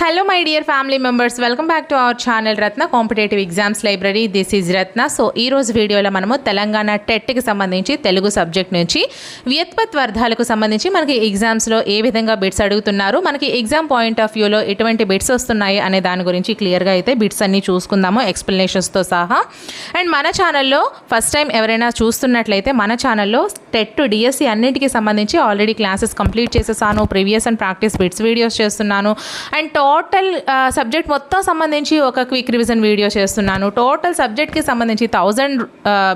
Hello my dear family members welcome back to our channel Ratna competitive exams library this is Ratna so ఈ రోజు వీడియోలో మనము తెలంగాణ టెట్కి సంబంధించి Telugu subject నుంచి వ్యుత్పత్ వర్ధాలకు సంబంధించి మనకి ఎగ్జామ్స్లో ఏ విధంగా బిట్స్ అడుగుతున్నారు మనకి ఎగ్జామ్ పాయింట్ ఆఫ్ వ్యూలో ఎటువంటి బిట్స్ వస్తున్నాయి అనే దాని గురించి క్లియర్గా అయితే బిట్స్ అన్ని చూసుకుందాము ఎక్స్ప్లెనేషన్స్తో సహా. అండ్ మన ఛానల్లో ఫస్ట్ టైం ఎవరైనా చూస్తున్నట్లయితే మన ఛానల్లో టెట్ టు డిఎస్సి అన్నింటికి సంబంధించి ఆల్రెడీ క్లాసెస్ కంప్లీట్ చేసేసాను previous and practice bits videos చేస్తున్నాను. అండ్ టాప్ టోటల్ సబ్జెక్ట్ మొత్తం సంబంధించి ఒక క్విక్ రివిజన్ వీడియో చేస్తున్నాను. టోటల్ సబ్జెక్ట్కి సంబంధించి థౌజండ్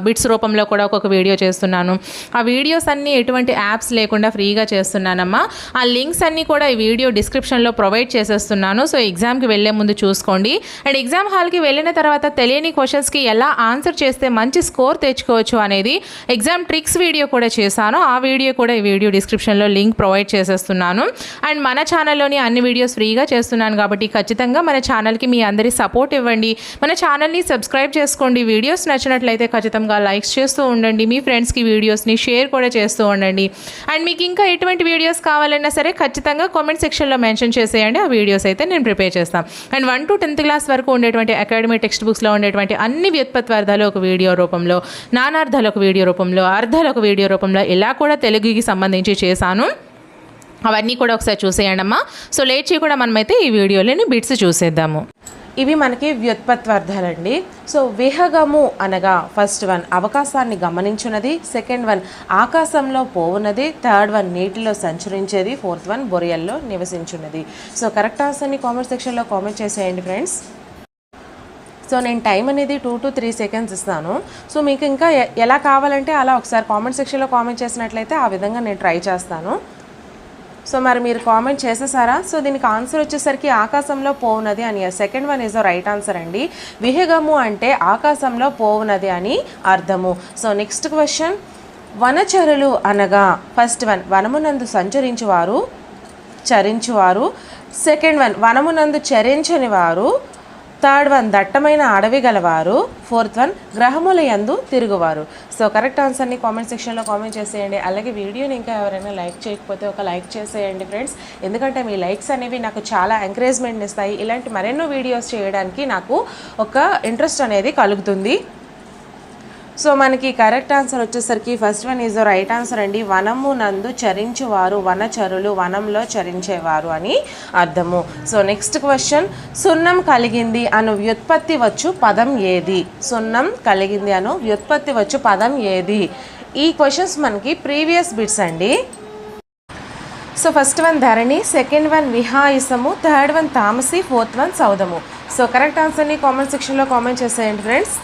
బిట్స్ రూపంలో కూడా ఒక్కొక్క వీడియో చేస్తున్నాను. ఆ వీడియోస్ అన్నీ ఎటువంటి యాప్స్ లేకుండా ఫ్రీగా చేస్తున్నానమ్మా. ఆ లింక్స్ అన్నీ కూడా ఈ వీడియో డిస్క్రిప్షన్లో ప్రొవైడ్ చేసేస్తున్నాను. సో ఎగ్జామ్కి వెళ్ళే ముందు చూసుకోండి. అండ్ ఎగ్జామ్ హాల్కి వెళ్ళిన తర్వాత తెలియని క్వశ్చన్స్కి ఎలా ఆన్సర్ చేస్తే మంచి స్కోర్ తెచ్చుకోవచ్చు అనేది ఎగ్జామ్ ట్రిక్స్ వీడియో కూడా చేశాను. ఆ వీడియో కూడా ఈ వీడియో డిస్క్రిప్షన్లో లింక్ ప్రొవైడ్ చేసేస్తున్నాను. అండ్ మన ఛానల్లోని అన్ని వీడియోస్ ఫ్రీగా చేస్తున్నాను. కాబట్టి ఖచ్చితంగా మన ఛానల్కి మీ అందరి సపోర్ట్ ఇవ్వండి. మన ఛానల్ని సబ్స్క్రైబ్ చేసుకోండి. వీడియోస్ నచ్చినట్లయితే ఖచ్చితంగా లైక్స్ చేస్తూ ఉండండి. మీ ఫ్రెండ్స్కి వీడియోస్ని షేర్ కూడా చేస్తూ ఉండండి. అండ్ మీకు ఇంకా ఎటువంటి వీడియోస్ కావాలన్నా సరే ఖచ్చితంగా కామెంట్ సెక్షన్లో మెన్షన్ చేసేయండి. ఆ వీడియోస్ అయితే నేను ప్రిపేర్ చేస్తాను. And one to tenth class వరకు ఉండేటువంటి అకాడమీ టెక్స్ట్ బుక్స్లో ఉండేటువంటి అన్ని వ్యుత్పత్వార్థాలు ఒక వీడియో రూపంలో నానార్థాలు ఒక వీడియో రూపంలో అర్థాలు ఒక వీడియో రూపంలో ఇలా కూడా తెలుగుకి సంబంధించి చేశాను. అవన్నీ కూడా ఒకసారి చూసేయండమ్మా. సో లేచి కూడా మనమైతే ఈ వీడియోలోని బిట్స్ చూసేద్దాము. ఇవి మనకి వ్యుత్పత్వార్థాలండి సో విహగము అనగా ఫస్ట్ వన్ అవకాశాన్ని గమనించున్నది సెకండ్ వన్ ఆకాశంలో పోవున్నది థర్డ్ వన్ నీటిలో సంచరించేది ఫోర్త్ వన్ బొరియల్లో నివసించున్నది. సో కరెక్ట్ ఆన్సర్ని కామెంట్ సెక్షన్లో కామెంట్ చేసేయండి ఫ్రెండ్స్ సో నేను టైం అనేది టూ టు త్రీ సెకండ్స్ ఇస్తాను. సో మీకు ఇంకా ఎలా కావాలంటే అలా ఒకసారి కామెంట్ సెక్షన్లో కామెంట్ చేసినట్లయితే ఆ విధంగా నేను ట్రై చేస్తాను. సో మరి మీరు కామెంట్ చేసేసారా? సో దీనికి ఆన్సర్ వచ్చేసరికి ఆకాశంలో పోవునది అని second one is right answer అండి. విహగము అంటే ఆకాశంలో పోవునది అని అర్థము. సో నెక్స్ట్ క్వశ్చన్ వనచరులు అనగా ఫస్ట్ వన్ వనమునందు సంచరించువారు చరించువారు. సెకండ్ వన్ వనమునందు చరించని వారు థర్డ్ వన్ దట్టమైన అడవి గలవారు. ఫోర్త్ వన్ గ్రహముల యందు తిరుగువారు. సో కరెక్ట్ ఆన్సర్ని కామెంట్ సెక్షన్లో కామెంట్ చేసేయండి. అలాగే వీడియోని ఇంకా ఎవరైనా లైక్ చేయకపోతే ఒక లైక్ చేసేయండి ఫ్రెండ్స్. ఎందుకంటే మీ లైక్స్ అనేవి నాకు చాలా ఎంకరేజ్మెంట్ ఇస్తాయి. ఇలాంటి మరెన్నో వీడియోస్ చేయడానికి నాకు ఒక ఇంట్రెస్ట్ అనేది కలుగుతుంది. సో మనకి కరెక్ట్ ఆన్సర్ వచ్చేసరికి first one is right answer అండి. వనము నందు చరించువారు వనచరులు వనంలో చరించేవారు అని అర్థము. సో నెక్స్ట్ క్వశ్చన్ సున్నం కలిగింది అను వ్యుత్పత్తి వచ్చు పదం ఏది? సున్నం కలిగింది అను వ్యుత్పత్తి వచ్చు పదం ఏది? ఈ క్వశ్చన్స్ మనకి ప్రీవియస్ బిట్స్ అండి. సో ఫస్ట్ వన్ ధరణి సెకండ్ వన్ విహాయిసము థర్డ్ వన్ తామసి ఫోర్త్ వన్ సౌదము. సో కరెక్ట్ ఆన్సర్ని కామెంట్ సెక్షన్లో కామెంట్ చేసేయండి ఫ్రెండ్స్.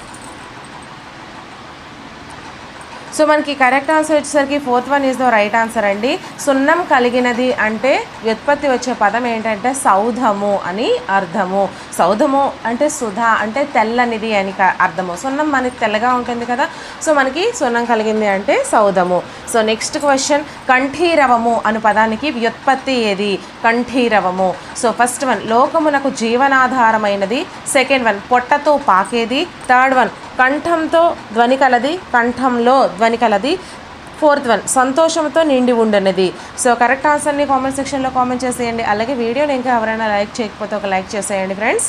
సో మనకి కరెక్ట్ ఆన్సర్ వచ్చేసరికి fourth one is the right answer అండి. సున్నం కలిగినది అంటే వ్యుత్పత్తి వచ్చే పదం ఏంటంటే సౌధము అని అర్థము. సౌధము అంటే సుధా అంటే తెల్లనిది అని అర్థము. సున్నం మనకి తెల్లగా ఉంటుంది కదా. సో మనకి సున్నం కలిగింది అంటే సౌధము. సో నెక్స్ట్ క్వశ్చన్ కంఠీరవము అను పదానికి వ్యుత్పత్తి ఏది? కంఠీరవము. సో ఫస్ట్ వన్ లోకమునకు జీవనాధారమైనది. సెకండ్ వన్ పొట్టతో పాకేది. థర్డ్ వన్ కంఠంతో ధ్వని కలది కంఠంలో ధ్వని కలది. ఫోర్త్ వన్ సంతోషంతో నిండి ఉండనిది. సో కరెక్ట్ ఆన్సర్ని కామెంట్ సెక్షన్లో కామెంట్ చేసేయండి. అలాగే వీడియోని ఇంకా ఎవరైనా లైక్ చేయకపోతే ఒక లైక్ చేసేయండి ఫ్రెండ్స్.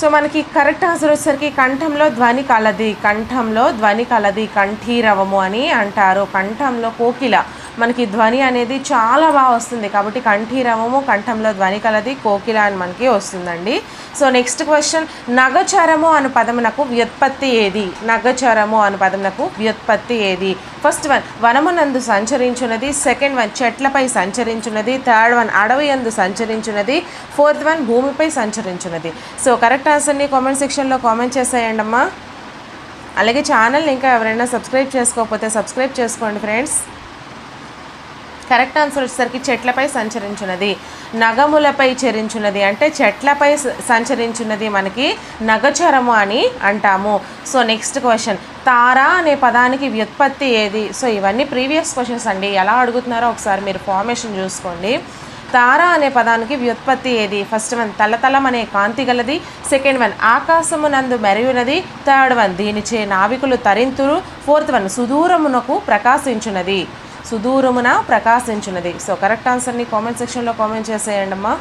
సో మనకి కరెక్ట్ ఆన్సర్ వచ్చేసరికి కంఠంలో ధ్వని కలది కంఠంలో ధ్వని కలది కంఠీరవము అని అంటారు. కంఠంలో కోకిల. మనకి ధ్వని అనేది చాలా బాగా వస్తుంది కాబట్టి కంఠీరవము కంఠంలో ధ్వని కలది కోకిల అని మనకి వస్తుందండి. సో నెక్స్ట్ క్వశ్చన్ నగచరము అను పదమునకు వ్యుత్పత్తి ఏది? నగచరము అను పదమునకు వ్యుత్పత్తి ఏది? ఫస్ట్ వన్ వనమునందు సంచరించున్నది సెకండ్ వన్ చెట్లపై సంచరించున్నది థర్డ్ వన్ అడవి యందు సంచరించున్నది ఫోర్త్ వన్ భూమిపై సంచరించున్నది. సో కరెక్ట్ ఆన్సర్ని కామెంట్ సెక్షన్లో కామెంట్ చేసేయండి అమ్మా. అలాగే ఛానల్ని ఇంకా ఎవరైనా సబ్స్క్రైబ్ చేసుకోకపోతే సబ్స్క్రైబ్ చేసుకోండి ఫ్రెండ్స్ కరెక్ట్ ఆన్సర్ వచ్చేసరికి చెట్లపై సంచరించున్నది. నగములపై చెరించున్నది. అంటే చెట్లపై సంచరించున్నది మనకి నగచరము అని అంటాము. So next question. తారా అనే పదానికి వ్యుత్పత్తి ఏది? సో ఇవన్నీ ప్రీవియస్ క్వశ్చన్స్ అండి. ఎలా అడుగుతున్నారో ఒకసారి మీరు ఫార్మేషన్ చూసుకోండి. తార అనే పదానికి వ్యుత్పత్తి ఏది? ఫస్ట్ వన్ తలతలం అనే కాంతి గలది. సెకండ్ వన్ ఆకాశమునందు మెరుగునది థర్డ్ వన్ దీనిచే నావికులు తరింతురు. ఫోర్త్ వన్ సుదూరమునకు ప్రకాశించున్నది. సుదూరమున ప్రకాశించున్నది. సో కరెక్ట్ ఆన్సర్ని కామెంట్ సెక్షన్లో కామెంట్ చేసేయండి అమ్మా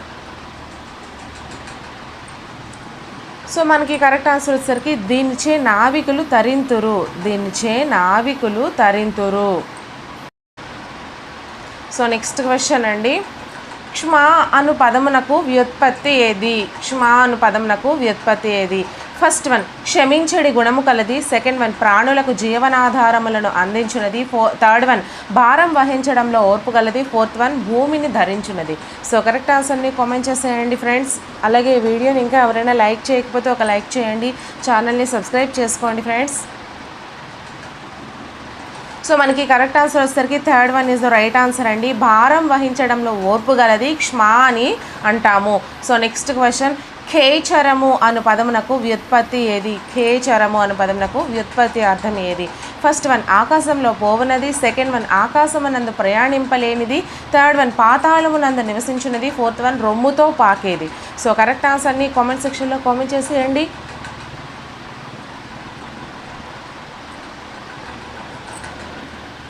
సో మనకి కరెక్ట్ ఆన్సర్ వచ్చేసరికి దీనిచే నావికులు తరింతురు. దీనిచే నావికులు తరింతురు. సో నెక్స్ట్ క్వశ్చన్ అండి. క్షమా అను పదమునకు వ్యుత్పత్తి ఏది? క్షమా అను పదమునకు వ్యుత్పత్తి ఏది? ఫస్ట్ వన్ క్షమించడి గుణము కలది. సెకండ్ వన్ ప్రాణులకు జీవనాధారములను అందించినది. ఫో థర్డ్ వన్ భారం వహించడంలో ఓర్పు కలది. ఫోర్త్ వన్ భూమిని ధరించినది. సో కరెక్ట్ ఆన్సర్ని కామెంట్ చేసేయండి ఫ్రెండ్స్. అలాగే ఈ వీడియోని ఇంకా ఎవరైనా లైక్ చేయకపోతే ఒక లైక్ చేయండి. ఛానల్ని సబ్స్క్రైబ్ చేసుకోండి ఫ్రెండ్స్. సో మనకి కరెక్ట్ ఆన్సర్ వచ్చేసరికి third one is the right answer అండి. భారం వహించడంలో ఓర్పు గలది క్ష్మా అని అంటాము. సో నెక్స్ట్ క్వశ్చన్ ఖేచరము అను పదమునకు వ్యుత్పత్తి ఏది? ఖేచరము అను పదమునకు వ్యుత్పత్తి అర్థం ఏది? ఫస్ట్ వన్ ఆకాశంలో పోవునది. సెకండ్ వన్ ఆకాశమునందు ప్రయాణింపలేనిది. థర్డ్ వన్ పాతాళమునందు నివసించినది. ఫోర్త్ వన్ రొమ్ముతో పాకేది. సో కరెక్ట్ ఆన్సర్ని కామెంట్ సెక్షన్లో కామెంట్ చేసేయండి.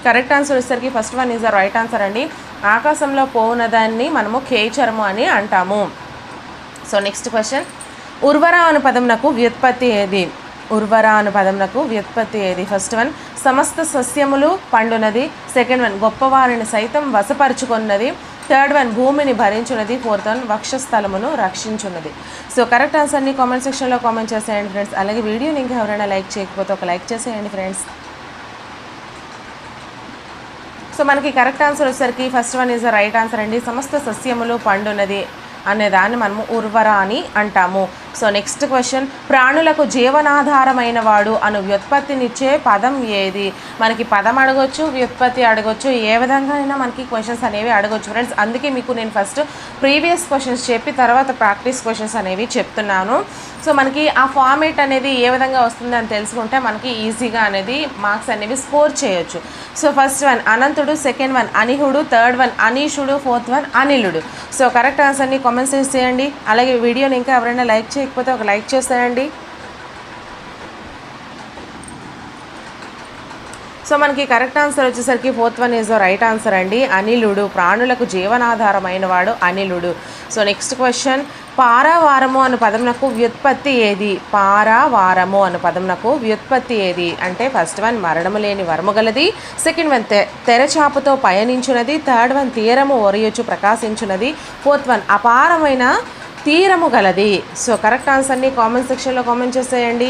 కరెక్ట్ ఆన్సర్ వచ్చేసరికి first one is the right answer అండి. ఆకాశంలో పోవునదాన్ని మనము ఖేచరము అని అంటాము. సో నెక్స్ట్ క్వశ్చన్ ఉర్వర అను పదమునకు వ్యుత్పత్తి ఏది ఉర్వర అను పదమునకు వ్యుత్పత్తి ఏది ఫస్ట్ వన్ సమస్త సస్యములు పండునది సెకండ్ వన్ గొప్పవారిని సైతం వశపరుచుకున్నది థర్డ్ వన్ భూమిని భరించున్నది ఫోర్త్ వన్ వక్షస్థలమును రక్షించున్నది సో కరెక్ట్ ఆన్సర్ని కామెంట్ సెక్షన్లో కామెంట్ చేసేయండి ఫ్రెండ్స్ అలాగే వీడియోని ఇంకా ఎవరైనా లైక్ చేయకపోతే ఒక లైక్ చేసేయండి ఫ్రెండ్స్ సో మనకి కరెక్ట్ ఆన్సర్ వచ్చేసరికి first one is the right answer అండి. సమస్త సస్యములు పండున్నది అనేదాన్ని మనము ఉర్వర అని అంటాము. సో నెక్స్ట్ క్వశ్చన్ ప్రాణులకు జీవనాధారమైన వాడు అను వ్యుత్పత్తినిచ్చే పదం ఏది? మనకి పదం అడగొచ్చు వ్యుత్పత్తి అడగొచ్చు ఏ విధంగా అయినా మనకి క్వశ్చన్స్ అనేవి అడగొచ్చు ఫ్రెండ్స్ అందుకే మీకు నేను ఫస్ట్ ప్రీవియస్ క్వశ్చన్స్ చెప్పి తర్వాత ప్రాక్టీస్ క్వశ్చన్స్ అనేవి చెప్తున్నాను. సో మనకి ఆ ఫార్మేట్ అనేది ఏ విధంగా వస్తుంది అని తెలుసుకుంటే మనకి ఈజీగా అనేది మార్క్స్ అనేవి స్కోర్ చేయొచ్చు. సో ఫస్ట్ వన్ అనంతుడు సెకండ్ వన్ అనిహుడు థర్డ్ వన్ అనీషుడు ఫోర్త్ వన్ అనిలుడు. సో కరెక్ట్ ఆన్సర్ని కామెంట్స్ చేయండి. అలాగే వీడియోని ఇంకా ఎవరైనా లైక్ చేయకపోతే ఒక లైక్ చేసేయండి. సో మనకి కరెక్ట్ ఆన్సర్ వచ్చేసరికి fourth one is right answer అండి. అనిలుడు ప్రాణులకు జీవనాధారమైన వాడు అనిలుడు. సో నెక్స్ట్ క్వశ్చన్ పారావారము అను పదమునకు వ్యుత్పత్తి ఏది? పారావారము అను పదమునకు వ్యుత్పత్తి ఏది? అంటే ఫస్ట్ వన్ మరణము లేని వరము గలది సెకండ్ వన్ తె తెరచాపుతో పయనించున్నది థర్డ్ వన్ తీరము ఒరయొచ్చు ప్రకాశించున్నది ఫోర్త్ వన్ అపారమైన తీరము గలది. సో కరెక్ట్ ఆన్సర్ని కామెంట్ సెక్షన్లో కామెంట్ చేసేయండి.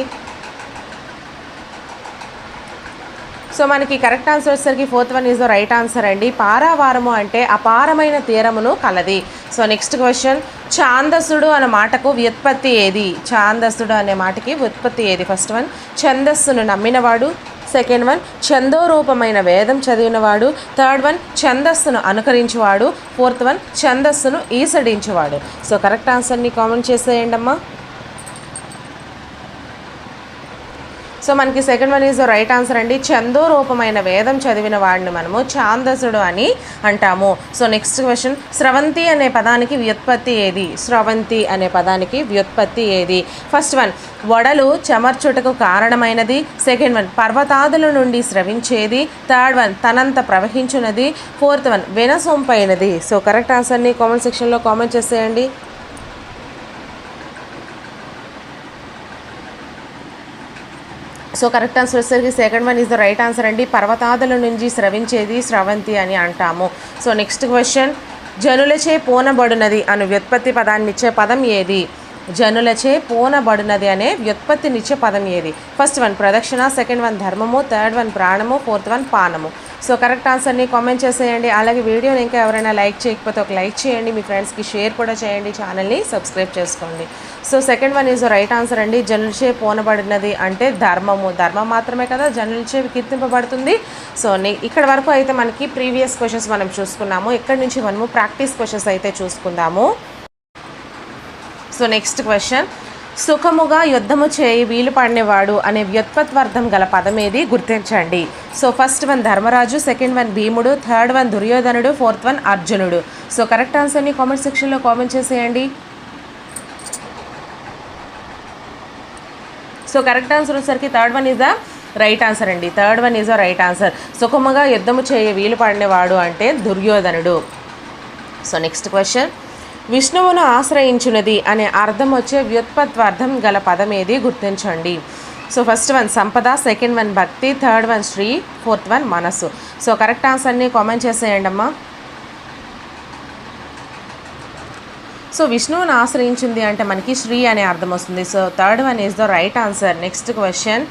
సో మనకి కరెక్ట్ ఆన్సర్ వచ్చేసరికి fourth one is the right answer అండి. పారావారము అంటే అపారమైన తీరమును కలది. సో నెక్స్ట్ క్వశ్చన్ ఛాందస్సుడు అనే మాటకు వ్యుత్పత్తి ఏది? ఛాందస్సుడు అనే మాటకి వ్యుత్పత్తి ఏది? ఫస్ట్ వన్ ఛందస్సును నమ్మినవాడు. సెకండ్ వన్ ఛందోరూపమైన వేదం చదివినవాడు. థర్డ్ వన్ ఛందస్సును అనుకరించేవాడు. ఫోర్త్ వన్ ఛందస్సును ఈసడించేవాడు. సో కరెక్ట్ ఆన్సర్ని కామెంట్ చేసేయండి అమ్మా సో మనకి second one is the right answer అండి. చందో రూపమైన వేదం చదివిన వాడిని మనము ఛాందసుడు అని అంటాము. సో నెక్స్ట్ క్వశ్చన్ స్రవంతి అనే పదానికి వ్యుత్పత్తి ఏది? స్రవంతి అనే పదానికి వ్యుత్పత్తి ఏది? ఫస్ట్ వన్ వడలు చెమర్చుటకు కారణమైనది. సెకండ్ వన్ పర్వతాదుల నుండి స్రవించేది. థర్డ్ వన్ తనంత ప్రవహించున్నది ఫోర్త్ వన్ వినసొంపైనది. సో కరెక్ట్ ఆన్సర్ని కామెంట్ సెక్షన్లో కామెంట్ చేసేయండి. సో కరెక్ట్ ఆన్సర్ వచ్చేసరికి second one is the right answer అండి. పర్వతాదుల నుంచి స్రవించేది స్రవంతి అని అంటాము. సో నెక్స్ట్ క్వశ్చన్ జనులచే పోనబడినది అను వ్యుత్పత్తి పదాన్ని ఇచ్చే పదం ఏది? జనులచే పోనబడినది అనే వ్యుత్పత్తినిచ్చే పదం ఏది? ఫస్ట్ వన్ ప్రదక్షిణ. సెకండ్ వన్ ధర్మము. థర్డ్ వన్ ప్రాణము. ఫోర్త్ వన్ పానము. సో కరెక్ట్ ఆన్సర్ని కామెంట్ చేసేయండి. అలాగే వీడియోని ఇంకా ఎవరైనా లైక్ చేయకపోతే ఒక లైక్ చేయండి. మీ ఫ్రెండ్స్కి షేర్ కూడా చేయండి. ఛానల్ని సబ్స్క్రైబ్ చేసుకోండి. So second one is right answer అండి. జనులచే పోనబడినది అంటే ధర్మము. ధర్మం మాత్రమే కదా జనులచే కీర్తింపబడుతుంది సో నే- ఇక్కడ వరకు అయితే మనకి ప్రీవియస్ క్వశ్చన్స్ మనం చూసుకున్నాము. ఇక్కడ నుంచి మనము ప్రాక్టీస్ క్వశ్చన్స్ అయితే చూసుకుందాము. సో నెక్స్ట్ క్వశ్చన్ సుఖముగా యుద్ధము చేయి వీలు పడినవాడు అనే వ్యుత్పత్వార్థం గల పదమేది గుర్తించండి. సో ఫస్ట్ వన్ ధర్మరాజు సెకండ్ వన్ భీముడు థర్డ్ వన్ దుర్యోధనుడు ఫోర్త్ వన్ అర్జునుడు. సో కరెక్ట్ ఆన్సర్ని కామెంట్ సెక్షన్లో కామెంట్ చేసేయండి. సో కరెక్ట్ ఆన్సర్ వచ్చేసరికి third one is the right answer అండి. Third one is right answer సుఖముగా యుద్ధము చేయ వీలు పడినవాడు అంటే దుర్యోధనుడు. సో నెక్స్ట్ క్వశ్చన్ విష్ణువును ఆశ్రయించున్నది అనే అర్థం వచ్చే వ్యుత్పత్వార్థం గల పదం ఏది గుర్తించండి. సో ఫస్ట్ వన్ సంపద సెకండ్ వన్ భక్తి థర్డ్ వన్ శ్రీ ఫోర్త్ వన్ మనస్సు. సో కరెక్ట్ ఆన్సర్ని కామెంట్ చేసేయండి అమ్మా. సో విష్ణువుని ఆశ్రయించింది అంటే మనకి శ్రీ అనే అర్థం వస్తుంది. So third one is the right answer next question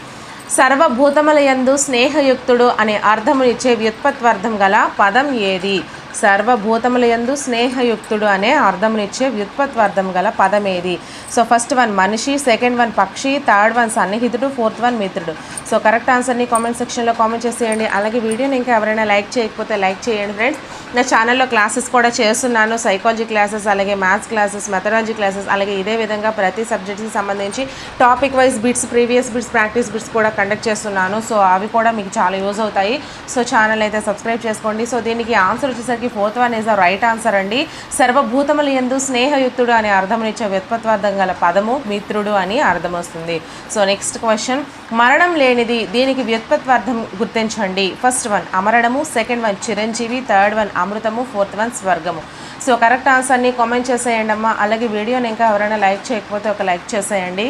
సర్వభూతముల యందు స్నేహయుక్తుడు అనే అర్థమునిచ్చే వ్యుత్పత్వార్థం గల పదం ఏది? సర్వభూతముల యందు స్నేహయుక్తుడు అనే అర్థమునిచ్చే వ్యుత్పత్వార్థం గల పదం ఏది సో ఫస్ట్ వన్ మనిషి సెకండ్ వన్ పక్షి థర్డ్ వన్ సన్నిహితుడు ఫోర్త్ వన్ మిత్రుడు. సో కరెక్ట్ ఆన్సర్ని కామెంట్ సెక్షన్లో కామెంట్ చేసేయండి. అలాగే వీడియోని ఇంకా ఎవరైనా లైక్ చేయకపోతే లైక్ చేయండి ఫ్రెండ్స్ నా ఛానల్లో క్లాసెస్ కూడా చేస్తున్నాను. సైకాలజీ క్లాసెస్ అలాగే మ్యాథ్స్ క్లాసెస్ మెథడాలజీ క్లాసెస్ అలాగే ఇదే విధంగా ప్రతి సబ్జెక్ట్కి సంబంధించి topic wise bits previous bits practice bits కూడా కండక్ట్ చేస్తున్నాను. సో అవి కూడా మీకు చాలా యూజ్ అవుతాయి. సో ఛానల్ అయితే సబ్స్క్రైబ్ చేసుకోండి. సో దీనికి ఆన్సర్ వచ్చేసరికి fourth one is the right answer అండి. సర్వభూతములు ఎందు స్నేహయుక్తుడు అనే అర్థమునిచ్చే వ్యుత్పత్వార్థం గల పదము మిత్రుడు అని అర్థం వస్తుంది సో నెక్స్ట్ క్వశ్చన్ మరణం లేనిది దీనికి వ్యుత్పత్వార్థం గుర్తించండి. ఫస్ట్ వన్ అమరణము. సెకండ్ వన్ చిరంజీవి. థర్డ్ వన్ అమృతము. ఫోర్త్ వన్ స్వర్గము. సో కరెక్ట్ ఆన్సర్ని కామెంట్ చేసేయండి అమ్మా. అలాగే వీడియోని ఇంకా ఎవరైనా లైక్ చేయకపోతే ఒక లైక్ చేసేయండి.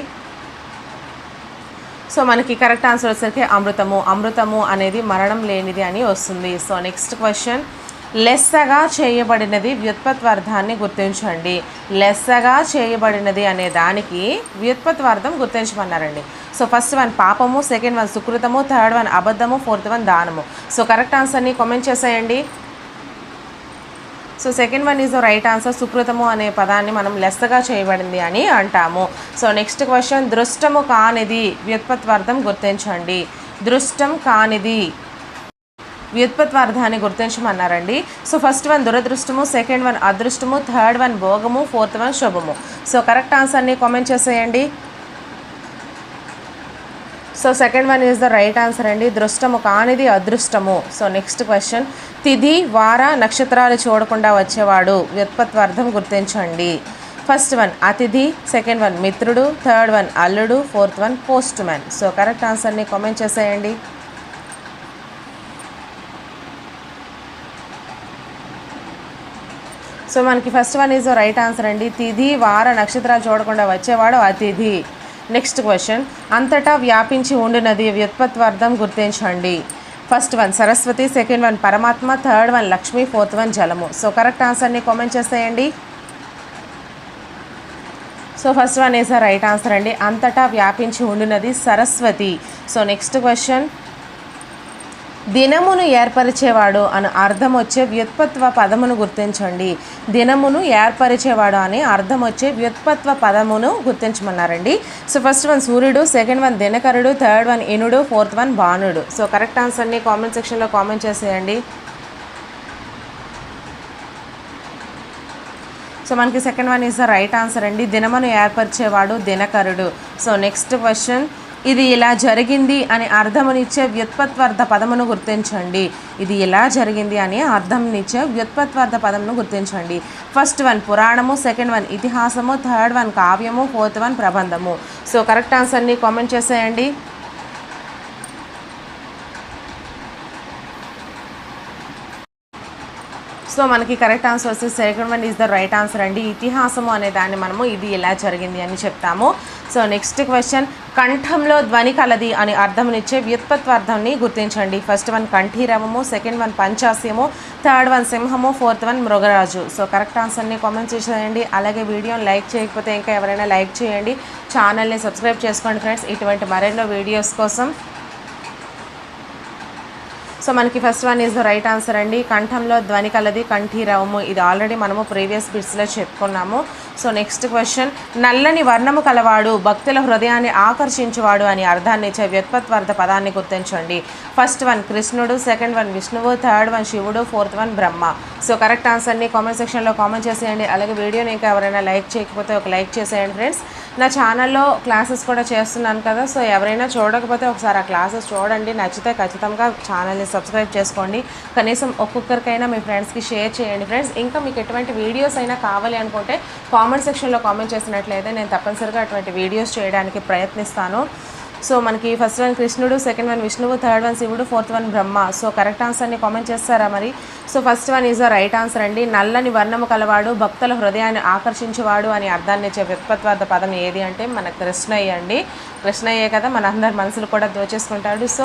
సో మనకి కరెక్ట్ ఆన్సర్ వచ్చేసరికి అమృతము. అమృతము అనేది మరణం లేనిది అని వస్తుంది. సో నెక్స్ట్ క్వశ్చన్ లెస్సగా చేయబడినది వ్యుత్పత్వార్థాన్ని గుర్తించండి. లెస్సగా చేయబడినది అనే దానికి వ్యుత్పత్వార్థం గుర్తించమన్నారండి. సో ఫస్ట్ వన్ పాపము సెకండ్ వన్ సుకృతము థర్డ్ వన్ అబద్ధము ఫోర్త్ వన్ దానము. సో కరెక్ట్ ఆన్సర్ని కామెంట్ చేసేయండి. So second one is the right answer సుకృతము అనే పదాన్ని మనం లెస్సగా చేయబడింది అని అంటాము. సో నెక్స్ట్ క్వశ్చన్ దృష్టము కానిది వ్యుత్పత్వార్థం గుర్తించండి. దృష్టం కానిది వ్యుత్పత్వార్థాన్ని గుర్తించమన్నారండి. సో ఫస్ట్ వన్ దురదృష్టము సెకండ్ వన్ అదృష్టము థర్డ్ వన్ భోగము ఫోర్త్ వన్ శుభము. సో కరెక్ట్ ఆన్సర్ని కామెంట్ చేసేయండి. So second one is the right answer అండి. దృష్టము కానిది అదృష్టము. సో నెక్స్ట్ క్వశ్చన్ తిథి వార నక్షత్రాలు చూడకుండా వచ్చేవాడు. వ్యుత్పత్వార్థం గుర్తించండి. ఫస్ట్ వన్ అతిథి సెకండ్ వన్ మిత్రుడు థర్డ్ వన్ అల్లుడు fourth one postman so correct ఆన్సర్ని కామెంట్ చేసేయండి. సో మనకి first one is right answer అండి. తిథి వార నక్షత్రాలు చూడకుండా వచ్చేవాడు అతిథి. Next question. అంతటా వ్యాపించి ఉండినది వ్యుత్పత్వార్థం గుర్తించండి. First one Saraswati second one పరమాత్మ third one Lakshmi fourth one జలము. సో కరెక్ట్ ఆన్సర్ని కామెంట్ చేసేయండి. So first one is right answer అండి. అంతటా వ్యాపించి ఉండినది సరస్వతి. So next question. దినమును ఏర్పరిచేవాడు అని అర్థం వచ్చే వ్యుత్పత్వ పదమును గుర్తించండి. దినమును ఏర్పరిచేవాడు అని అర్థం వచ్చే వ్యుత్పత్వ పదమును గుర్తించమన్నారండి. సో ఫస్ట్ వన్ సూర్యుడు సెకండ్ వన్ దినకరుడు థర్డ్ వన్ ఇనుడు ఫోర్త్ వన్ బాణుడు. సో కరెక్ట్ ఆన్సర్ని కామెంట్ సెక్షన్లో కామెంట్ చేసేయండి. సో మనకి second one is the right answer అండి. దినమును ఏర్పరిచేవాడు దినకరుడు. సో నెక్స్ట్ క్వశ్చన్ ఇది ఇలా జరిగింది అని అర్థమునిచ్చే వ్యుత్పత్వార్థ పదమును గుర్తించండి. ఇది ఇలా జరిగింది అని అర్థంనిచ్చే వ్యుత్పత్వార్థ పదమును గుర్తించండి. ఫస్ట్ వన్ పురాణము. సెకండ్ వన్ ఇతిహాసము. థర్డ్ వన్ కావ్యము. ఫోర్త్ వన్ ప్రబంధము. సో కరెక్ట్ ఆన్సర్ని కామెంట్ చేసేయండి. సో మనకి కరెక్ట్ ఆన్సర్ వచ్చి second one is the right answer అండి. ఇతిహాసము అనే దాన్ని మనము ఇది ఎలా జరిగింది అని చెప్తాము. సో నెక్స్ట్ క్వశ్చన్ కంఠంలో ధ్వని కలది అని అర్థంనిచ్చే వ్యుత్పత్వార్థాన్ని గుర్తించండి. ఫస్ట్ వన్ కంఠీరవము సెకండ్ వన్ పంచాస్యము థర్డ్ వన్ సింహము ఫోర్త్ వన్ మృగరాజు. సో కరెక్ట్ ఆన్సర్ని కామెంట్ చేసేయండి అలాగే వీడియోని లైక్ చేయకపోతే ఇంకా ఎవరైనా లైక్ చేయండి. ఛానల్ని సబ్స్క్రైబ్ చేసుకోండి ఫ్రెండ్స్ ఇటువంటి మరెన్నో వీడియోస్ కోసం సో మనకి first one is the right answer అండి. కంఠంలో ధ్వని కలది కంఠీరవము ఇది ఆల్రెడీ మనము ప్రీవియస్ బిట్స్లో చెప్పుకున్నాము. సో నెక్స్ట్ క్వశ్చన్ నల్లని వర్ణము కలవాడు భక్తుల హృదయాన్ని ఆకర్షించేవాడు అని అర్థాన్ని ఇచ్చే వ్యుత్పత్వార్థ పదాన్ని గుర్తించండి. ఫస్ట్ వన్ కృష్ణుడు సెకండ్ వన్ విష్ణువు థర్డ్ వన్ శివుడు fourth one Brahma. So correct ఆన్సర్ని కామెంట్ సెక్షన్లో కామెంట్ చేసేయండి. అలాగే వీడియోని ఇంకా ఎవరైనా లైక్ చేయకపోతే ఒక లైక్ చేసేయండి ఫ్రెండ్స్ నా ఛానల్లో క్లాసెస్ కూడా చేస్తున్నాను కదా సో ఎవరైనా చూడకపోతే ఒకసారి ఆ క్లాసెస్ చూడండి. నచ్చితే ఖచ్చితంగా ఛానల్ని సబ్స్క్రైబ్ చేసుకోండి. కనీసం ఒక్కొక్కరికైనా మీ ఫ్రెండ్స్కి షేర్ చేయండి. ఫ్రెండ్స్ ఇంకా మీకు ఎటువంటి వీడియోస్ అయినా కావాలి అనుకుంటే కామెంట్ సెక్షన్లో కామెంట్ చేసినట్లయితే నేను తప్పనిసరిగా అటువంటి వీడియోస్ చేయడానికి ప్రయత్నిస్తాను. సో మనకి ఫస్ట్ వన్ కృష్ణుడు సెకండ్ వన్ విష్ణువు థర్డ్ వన్ శివుడు fourth one Brahma. So correct ఆన్సర్ని కామెంట్ చేస్తారా మరి? So first one is the right answer అండి. నల్లని వర్ణము కలవాడు భక్తుల హృదయాన్ని ఆకర్షించేవాడు అని అర్థాన్ని ఇచ్చే వ్యుత్పత్వార్థ పదం ఏది అంటే మన కృష్ణయ్య అండి. కృష్ణయ్యే కదా మన అందరి మనసులు కూడా దోచేసుకుంటాడు. So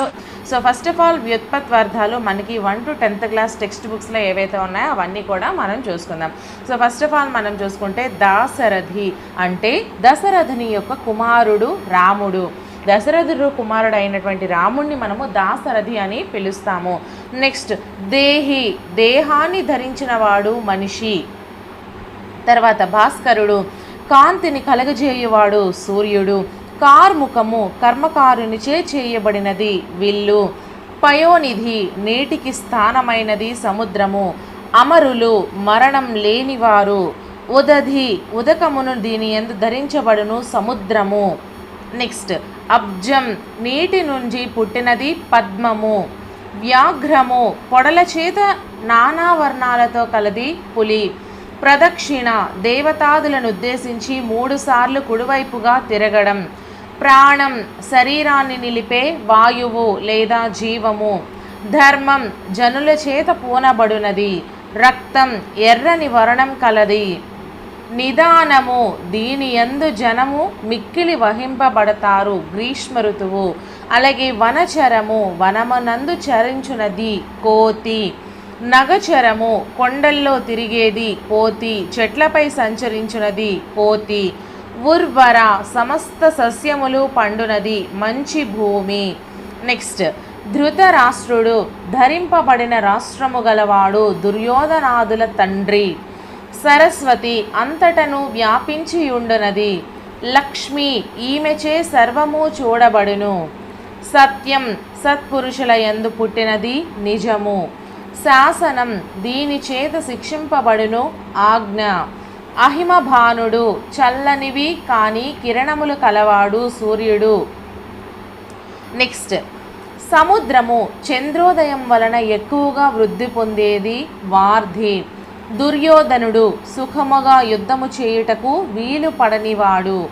so first of all వ్యుత్పత్వార్థాలు మనకి one to tenth class text బుక్స్లో ఏవైతే ఉన్నాయో అవన్నీ కూడా మనం చూసుకుందాం. సో ఫస్ట్ ఆఫ్ ఆల్ మనం చూసుకుంటే దాశరథి అంటే దశరథుని యొక్క కుమారుడు రాముడు. దశరథుడు కుమారుడు అయినటువంటి రాముణ్ణి మనము దాశరథి అని పిలుస్తాము. నెక్స్ట్ దేహి దేహాన్ని ధరించిన వాడు మనిషి. తర్వాత భాస్కరుడు కాంతిని కలగజేయువాడు సూర్యుడు. కార్ముఖము కర్మకారునిచే చేయబడినది విల్లు. పయోనిధి నేటికి స్థానమైనది సముద్రము. అమరులు మరణం లేనివారు. ఉదధి ఉదకమును దీని ఎందు ధరించబడును సముద్రము. నెక్స్ట్ అబ్జం నీటి నుంచి పుట్టినది పద్మము. వ్యాఘ్రము పొడల చేత నానా వర్ణాలతో కలది పులి. ప్రదక్షిణ దేవతాదులను ఉద్దేశించి మూడుసార్లు కుడివైపుగా తిరగడం. ప్రాణం శరీరాన్ని నిలిపే వాయువు లేదా జీవము. ధర్మం జనుల చేత పూనబడునది. రక్తం ఎర్రని వర్ణం కలది. నిదానము దీని ఎందు జనము మిక్కిలి వహింపబడతారు గ్రీష్మ ఋతువు. అలాగే వనచరము వనమనందు చరించునది కోతి. నగచరము కొండల్లో తిరిగేది కోతి చెట్లపై సంచరించునది కోతి. ఉర్వర సమస్త సస్యములు పండునది మంచి భూమి. నెక్స్ట్ ధృతరాష్ట్రుడు ధరింపబడిన రాష్ట్రము గలవాడు దుర్యోధనాదుల తండ్రి. సరస్వతి అంతటను వ్యాపించియుండునది. లక్ష్మి ఈమెచే సర్వము చూడబడును. సత్యం సత్పురుషుల యందు పుట్టినది నిజము. శాసనం దీని చేత శిక్షింపబడును ఆజ్ఞ. అహిమభానుడు చల్లనివి కానీ కిరణములు కలవాడు సూర్యుడు. నెక్స్ట్. సముద్రము చంద్రోదయం వలన ఎక్కువగా వృద్ధి పొందేది వార్ధి. దుర్యోధనుడు సుఖముగా యుద్ధము చేయుటకు వీలు పడనివాడు.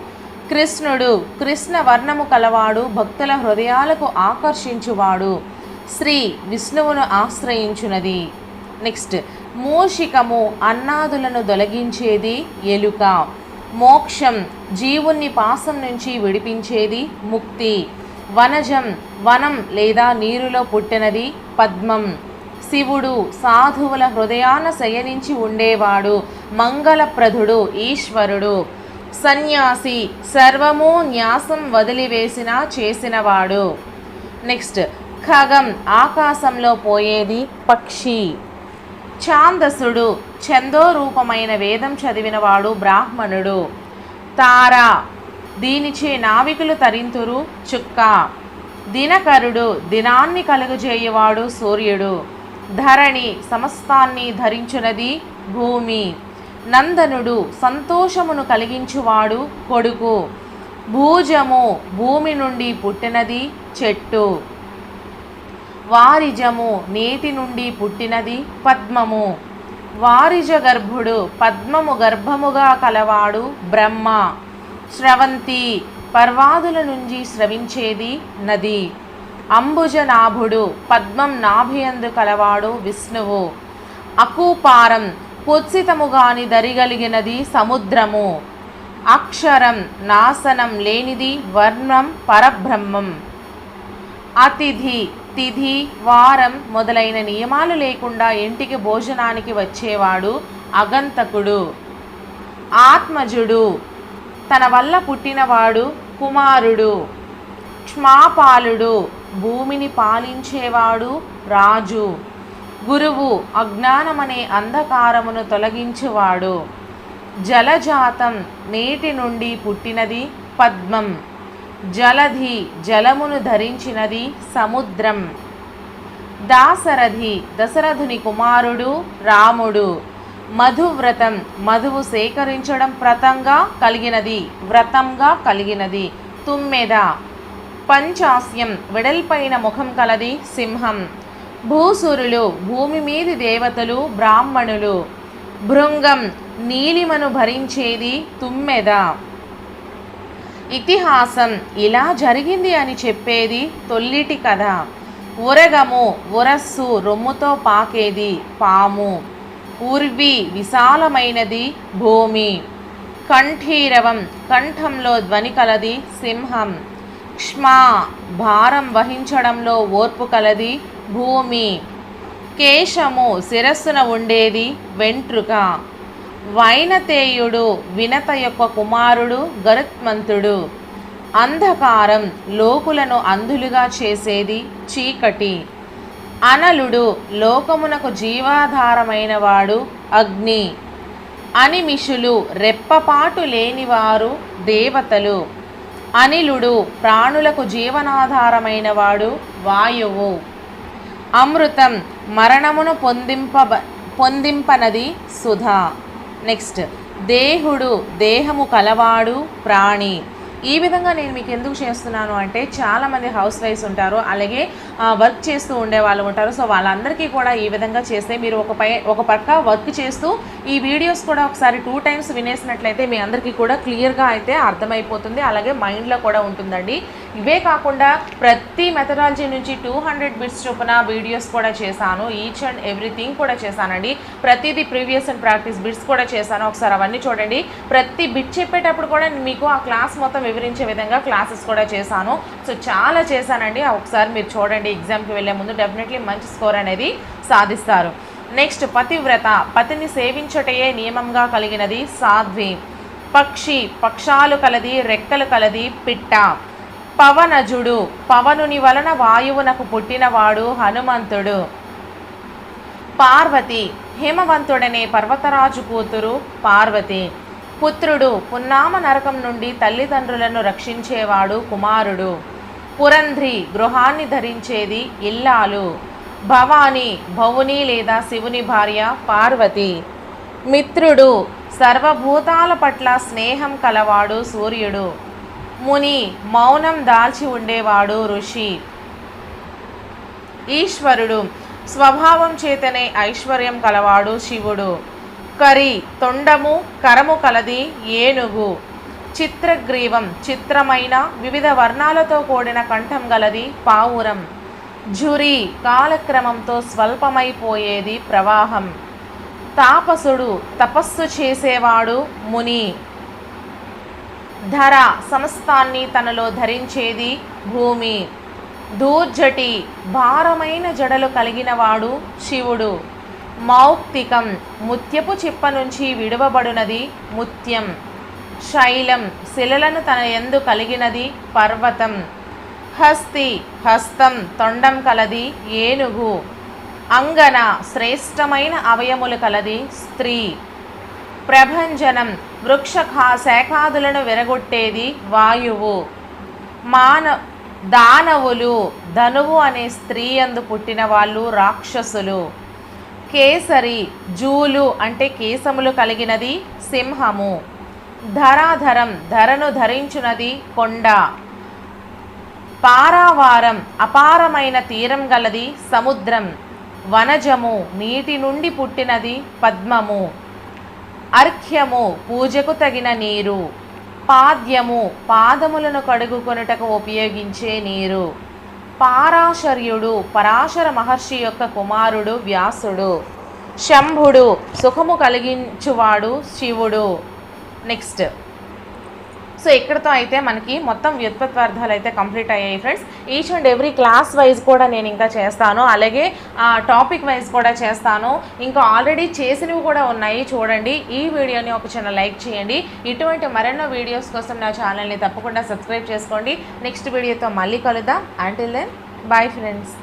కృష్ణుడు కృష్ణ వర్ణము కలవాడు భక్తుల హృదయాలకు ఆకర్షించువాడు. శ్రీ విష్ణువును ఆశ్రయించునది. నెక్స్ట్ మూషికము అన్నాదులను దొలగించేది ఎలుక. మోక్షం జీవుణ్ణి పాసం నుంచి విడిపించేది ముక్తి. వనజం వనం లేదా నీరులో పుట్టినది పద్మం. శివుడు సాధువుల హృదయాన శయనించి ఉండేవాడు మంగళప్రదుడు ఈశ్వరుడు. సన్యాసి సర్వము న్యాసం వదిలివేసిన చేసినవాడు. నెక్స్ట్ ఖగం ఆకాశంలో పోయేది పక్షి. ఛాందసుడు ఛందోరూపమైన వేదం చదివినవాడు బ్రాహ్మణుడు. తార దీనిచే నావికులు తరింతురు చుక్క. దినకరుడు దినాన్ని కలుగజేయువాడు సూర్యుడు. ధరణి సమస్తాన్ని ధరించునది భూమి. నందనుడు సంతోషమును కలిగించువాడు కొడుకు. భూజము భూమి నుండి పుట్టినది చెట్టు. వారిజము నేతి నుండి పుట్టినది పద్మము. వారిజ గర్భుడు పద్మము గర్భముగా కలవాడు బ్రహ్మ. స్రవంతి పర్వాదుల నుంచి స్రవించేది నది. అంబుజనాభుడు పద్మం నాభియందు కలవాడు విష్ణువు. అకూపారం కుత్సితముగాని దరిగలిగినది సముద్రము. అక్షరం నాశనం లేనిది వర్ణం పరబ్రహ్మం. అతిథి తిథి వారం మొదలైన నియమాలు లేకుండా ఇంటికి భోజనానికి వచ్చేవాడు అగంతకుడు. ఆత్మజుడు తన వల్ల పుట్టినవాడు కుమారుడు. క్ష్మాపాలుడు భూమిని పాలించేవాడు రాజు. గురువు అజ్ఞానమనే అంధకారమును తొలగించువాడు. జలజాతం నీటి నుండి పుట్టినది పద్మం. జలధి జలమును ధరించినది సముద్రం. దాసరథి దశరథుని కుమారుడు రాముడు. మధువ్రతం మధువు సేకరించడం వ్రతంగా కలిగినది వ్రతంగా కలిగినది. తుమ్మెద పంచాస్యం. వెడల్పైన ముఖం కలది సింహం. భూసురులు భూమి మీది దేవతలు బ్రాహ్మణులు. భృంగం నీలిమను భరించేది తుమ్మెద. ఇతిహాసం ఇలా జరిగింది అని చెప్పేది తొల్లిటి కథ. ఉరగము ఉరస్సు రొమ్ముతో పాకేది పాము. ఉర్వి విశాలమైనది భూమి. కంఠీరవం కంఠంలో ధ్వని కలది సింహం. క్ష్మ భారం వహించడంలో ఓర్పు కలది భూమి. కేశము శిరస్సున ఉండేది వెంట్రుక. వైనతేయుడు వినత యొక్క కుమారుడు గరుత్మంతుడు. అంధకారం లోకులను అంధులుగా చేసేది చీకటి. అనలుడు లోకమునకు జీవాధారమైనవాడు అగ్ని. అనిమిషులు రెప్పపాటు లేనివారు దేవతలు. అనిలుడు ప్రాణులకు జీవనాధారమైన వాడు వాయువు. అమృతం మరణమును పొందింప పొందింపనది సుధా. నెక్స్ట్ దేహుడు దేహము కలవాడు ప్రాణి. ఈ విధంగా నేను మీకు ఎందుకు చేస్తున్నాను అంటే చాలామంది హౌస్ వైఫ్స్ ఉంటారు అలాగే వర్క్ చేస్తూ ఉండే వాళ్ళు ఉంటారు. సో వాళ్ళందరికీ కూడా ఈ విధంగా చేస్తే మీరు ఒక పై ఒక పక్క వర్క్ చేస్తూ ఈ వీడియోస్ కూడా ఒకసారి టూ టైమ్స్ వినేసినట్లయితే మీ అందరికీ కూడా క్లియర్గా అయితే అర్థమైపోతుంది. అలాగే మైండ్లో కూడా ఉంటుందండి. ఇవే కాకుండా ప్రతి మెథడాలజీ నుంచి టూ హండ్రెడ్ బిట్స్ చొప్పున వీడియోస్ కూడా చేశాను. ఈచ్ అండ్ ఎవ్రీథింగ్ కూడా చేశానండి. ప్రతిదీ ప్రీవియస్ అండ్ ప్రాక్టీస్ బిట్స్ కూడా చేశాను. ఒకసారి అవన్నీ చూడండి. ప్రతి బిట్ చెప్పేటప్పుడు కూడా మీకు ఆ క్లాస్ మొత్తం వివరించే విధంగా క్లాసెస్ కూడా చేశాను. సో చాలా చేశానండి. ఒకసారి మీరు చూడండి ఎగ్జామ్కి వెళ్ళే ముందు డెఫినెట్లీ మంచి స్కోర్ అనేది సాధిస్తారు. నెక్స్ట్ పతివ్రత. పతిని సేవించుటయే నియమంగా కలిగినది సాధ్వి. పక్షి. పక్షాలు కలది రెక్కలు కలది పిట్ట. పవనజుడు. పవనుని వలన వాయువునకు పుట్టినవాడు హనుమంతుడు. పార్వతి. హిమవంతుడనే పర్వతరాజు కూతురు పార్వతి. పుత్రుడు పున్నామ నరకం నుండి తల్లిదండ్రులను రక్షించేవాడు కుమారుడు. పురంధ్రి గృహాన్ని ధరించేది ఇల్లాలు. భవాని భవుని లేదా శివుని భార్య పార్వతి. మిత్రుడు సర్వభూతాల పట్ల స్నేహం కలవాడు సూర్యుడు. ముని మౌనం దాల్చి ఉండేవాడు ఋషి. ఈశ్వరుడు స్వభావం చేతనే ఐశ్వర్యం కలవాడు శివుడు. కరి తొండము కరము కలది ఏనుగు. చిత్రగ్రీవం చిత్రమైన వివిధ వర్ణాలతో కూడిన కంఠం గలది పావురం. ఝురి కాలక్రమంతో స్వల్పమైపోయేది ప్రవాహం. తాపసుడు తపస్సు చేసేవాడు ముని. ధర సమస్తాన్ని తనలో ధరించేది భూమి. దూర్జటి భారమైన జడలు కలిగినవాడు శివుడు. మౌక్తికం. ముత్యపు చిప్ప నుంచి విడువబడినది ముత్యం. శైలం శిలలను తన ఎందు కలిగినది పర్వతం. హస్తి హస్తం తొండం కలది ఏనుగు. అంగన శ్రేష్టమైన అవయములు కలది స్త్రీ. ప్రభంజనం వృక్ష శాఖాదులను విరగొట్టేది వాయువు. మాన దానవులు ధనువు అనే స్త్రీ అందు పుట్టిన వాళ్ళు రాక్షసులు. కేసరి జూలు అంటే కేసములు కలిగినది సింహము. ధరాధరం ధరను ధరించునది కొండ. పారావారం అపారమైన తీరం గలది సముద్రం. వనజము నీటి నుండి పుట్టినది పద్మము. అర్ఘ్యము పూజకు తగిన నీరు. పాద్యము పాదములను కడుగుకొనుటకు ఉపయోగించే నీరు. పారాశర్యుడు పరాశర మహర్షి యొక్క కుమారుడు వ్యాసుడు. శంభుడు సుఖము కలిగించువాడు శివుడు. నెక్స్ట్ సో ఇక్కడతో అయితే మనకి మొత్తం వ్యుత్పత్వార్థాలు అయితే కంప్లీట్ అయ్యాయి friends each and every class wise కూడా నేను ఇంకా చేస్తాను. అలాగే టాపిక్ వైజ్ కూడా చేస్తాను. ఇంకా ఆల్రెడీ చేసినవి కూడా ఉన్నాయి చూడండి. ఈ వీడియోని ఒక చిన్న లైక్ చేయండి. ఇటువంటి మరెన్నో వీడియోస్ కోసం నా ఛానల్ని తప్పకుండా సబ్స్క్రైబ్ చేసుకోండి. నెక్స్ట్ వీడియోతో మళ్ళీ కలుద్దాం. Until then bye friends